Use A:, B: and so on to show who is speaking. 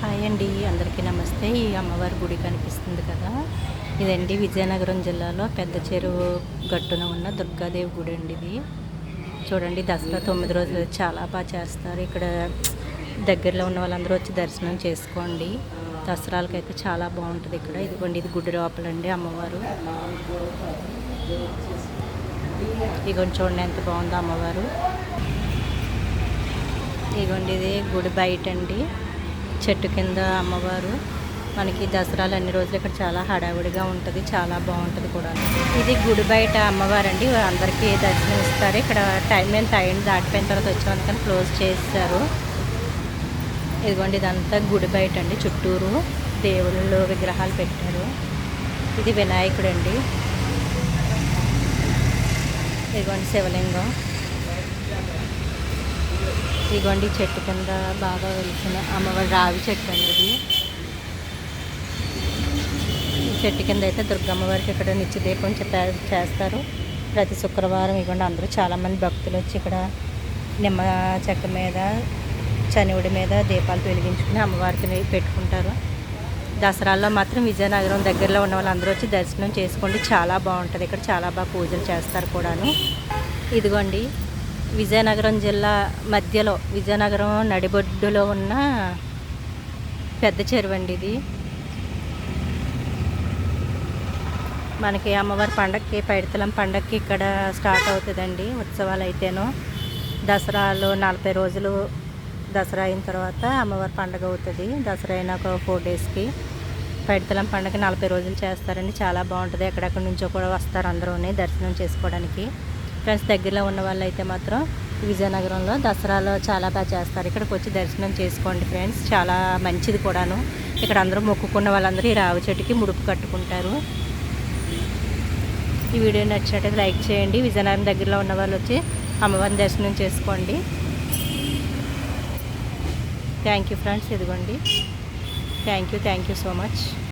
A: Hi అండి అందరికీ నమస్తే. ఈ అమ్మవారి గుడి కనిపిస్తుంది కదా. ఇదండి విజయనగరం జిల్లాలో పెద్ద చెరువు గట్టున ఉన్న దుర్గాదేవి గుడి అండి ఇది. చూడండి దసరా తొమ్మిది రోజులు చాలా బాగా చేస్తారు. ఇక్కడ దగ్గరలో ఉన్న వాళ్ళందరూ వచ్చి దర్శనం చేసుకోండి. దసరాలకైతే చాలా బాగుంటుంది ఇక్కడ. ఇదిగోండి ఇది గుడి లోపలండి అమ్మవారు. ఇదిగోండి చూడండి ఎంత బాగుందో అమ్మవారు. ఇదిగోండి ఇది గుడి బయట అండి చెట్టు కింద అమ్మవారు మనకి దసరాలు అన్ని రోజులు ఇక్కడ చాలా హడావుడిగా ఉంటుంది చాలా బాగుంటుంది కూడా. ఇది గుడి బయట అమ్మవారు అండి అందరికీ దర్శనం ఇస్తారు. ఇక్కడ టైం ఎంత టైం దాటిపోయిన తర్వాత వచ్చామని కానీ క్లోజ్ చేస్తారు ఇదిగోండి ఇదంతా గుడి బయట అండి చుట్టూరు దేవుళ్ళు విగ్రహాలు పెట్టారు. ఇది వినాయకుడు అండి ఇదిగోండి శివలింగం. ఇదిగోండి చెట్టు కింద బాగా వెలిసిన అమ్మవారి రావి చెట్టు అనేది ఈ చెట్టు కింద అయితే దుర్గమ్మవారికి ఇక్కడ నిత్యదీపం చేస్తారు. ప్రతి శుక్రవారం ఇదిగోండి అందరూ చాలామంది భక్తులు వచ్చి ఇక్కడ నిమ్మ చెక్క మీద చనివుడి మీద దీపాలు వెలిగించుకుని అమ్మవారికి పెట్టుకుంటారు. దసరాల్లో మాత్రం విజయనగరం దగ్గరలో ఉన్న వాళ్ళందరూ వచ్చి దర్శనం చేసుకోండి. చాలా బాగుంటుంది. ఇక్కడ చాలా బాగా పూజలు చేస్తారు కూడాను. ఇదిగోండి. విజయనగరం జిల్లా మధ్యలో విజయనగరం నడిబొడ్డులో ఉన్న పెద్ద చెరువు అండి ఇది. మనకి అమ్మవారి పండగకి పైడితలం పండగకి ఇక్కడ స్టార్ట్ అవుతుందండి ఉత్సవాలు అయితేను. దసరాలో నలభై రోజులు దసరా అయిన తర్వాత అమ్మవారి పండగ అవుతుంది. దసరా అయిన ఒక ఫోర్ డేస్కి. పైడితలం పండగ నలభై రోజులు చేస్తారండి. చాలా బాగుంటుంది. ఎక్కడెక్కడి నుంచో కూడా వస్తారు అందరూ దర్శనం చేసుకోవడానికి. ఫ్రెండ్స్ దగ్గరలో ఉన్న వాళ్ళు అయితే మాత్రం విజయనగరంలో దసరాలో చాలా బాగా చేస్తారు. ఇక్కడికి వచ్చి దర్శనం చేసుకోండి ఫ్రెండ్స్. చాలా మంచిది కూడాను. ఇక్కడ అందరూ మొక్కుకున్న వాళ్ళందరూ ఈ రావి చెట్టుకి ముడుపు కట్టుకుంటారు. ఈ వీడియో నచ్చినట్టయితే లైక్ చేయండి. విజయనగరం దగ్గరలో ఉన్న వాళ్ళు వచ్చి అమ్మవారిని దర్శనం చేసుకోండి. థ్యాంక్ యూ ఫ్రెండ్స్ ఇదిగోండి. Thank you thank you so much